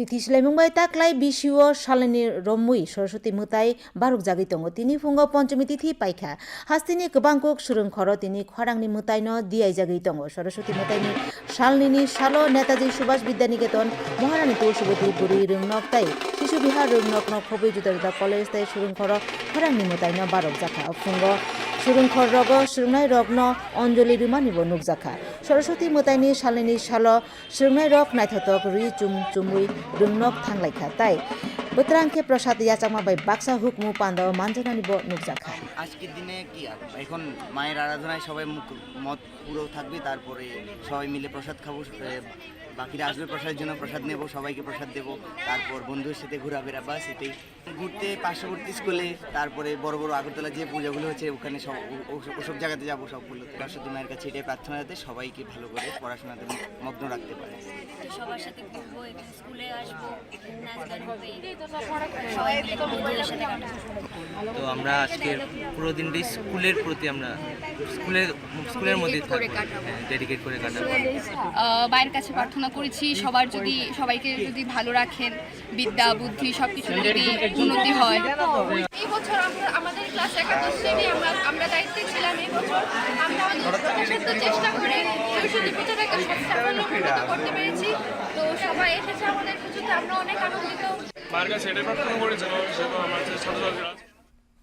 তিথিসলাই মুম্বাই তাকলাই বিশিও সালানী রমুই সরস্বতী মুতাই বারুক জাগি তঙ্গ তিনি ফুঙ্গ পঞ্চমী তিথি পাইখা। হাস্তিনি গবাংকুক সুরং খর তিনি খরাংনি মুতাইন দিয়াই জাগি তঙ্গ সরস্বতী মুতাইনি সালনিনি সাল নেতাজি সুভাষ বিদ্যানিকেতন মহারানী তুলসীবতী বুড়ি রংনক তাই শিশু বিহার রংনক নক খবই জুদা জুদা কলেজ তাই সুরং খর খরাংনি মুতাইন বারুক জাখা ফুঙ্গ সুরুংখর রব সুরুংনাই রগ্ন অঞ্জলি রুমা নিব নুকজাখা সরস্বতী মোতায়নি শালিনী শাল সুরুংনাই রক নাইথতক রুই চুম চুমুই রুংনক থাংলাইখা তাই। বতরাংকে প্রসাদ ইয়াচামা বাই বাক্সা হুকমু পান্দাও মানজনা নিব নুকজাখা আজকের দিনে কি এখন মায়ের আরাধনায় সবাই মত পুরো থাকবে, তারপরে সবাই মিলে প্রসাদ খাব বাকিরা আসবে প্রসাদের জন্য প্রসাদ নেব সবাইকে প্রসাদ দেব। তারপর বন্ধুদের সাথে ঘোরাফেরা বাস এটাই। ঘুরতে পার্শ্ববর্তী স্কুলে তারপরে বড় বড় আগরতলা যে পূজাগুলো হচ্ছে ওখানে সব ওসব জায়গাতে যাব সবগুলো। সরস্বতী মায়ের কাছে এটাই প্রার্থনা যাতে সবাইকে ভালো করে পড়াশোনাতে মগ্ন রাখতে পারে। সবার সাথে ঘুরবো স্কুলে আসব তো আমরা আজকের পুরো দিনটাই স্কুলের প্রতি আমরা স্কুলের স্কুলের মধ্যে ডেডিকেট করে কাটাবো। মায়ের কাছে প্রার্থনা করেছি, সবার যদি, সবাইকে যদি ভালো রাখেন, বিদ্যা, বুদ্ধি সব কিছু যদি উন্নতি হয়। এই বছর আমাদের ক্লাস একাদশ শ্রেণি আমরা আমরা দায়িত্বে ছিলাম এই বছর। আমরা চেষ্টা করে সরস্বতী পুজোটাকে সাফল্যমণ্ডিত করতে পেরেছি। তো সবাই এসেছে আমাদের পুজোতে, আমরা অনেক আনন্দিত। মায়ের কাছে প্রার্থনা করেছিল সেটা আমার ছাত্রছাত্রীরা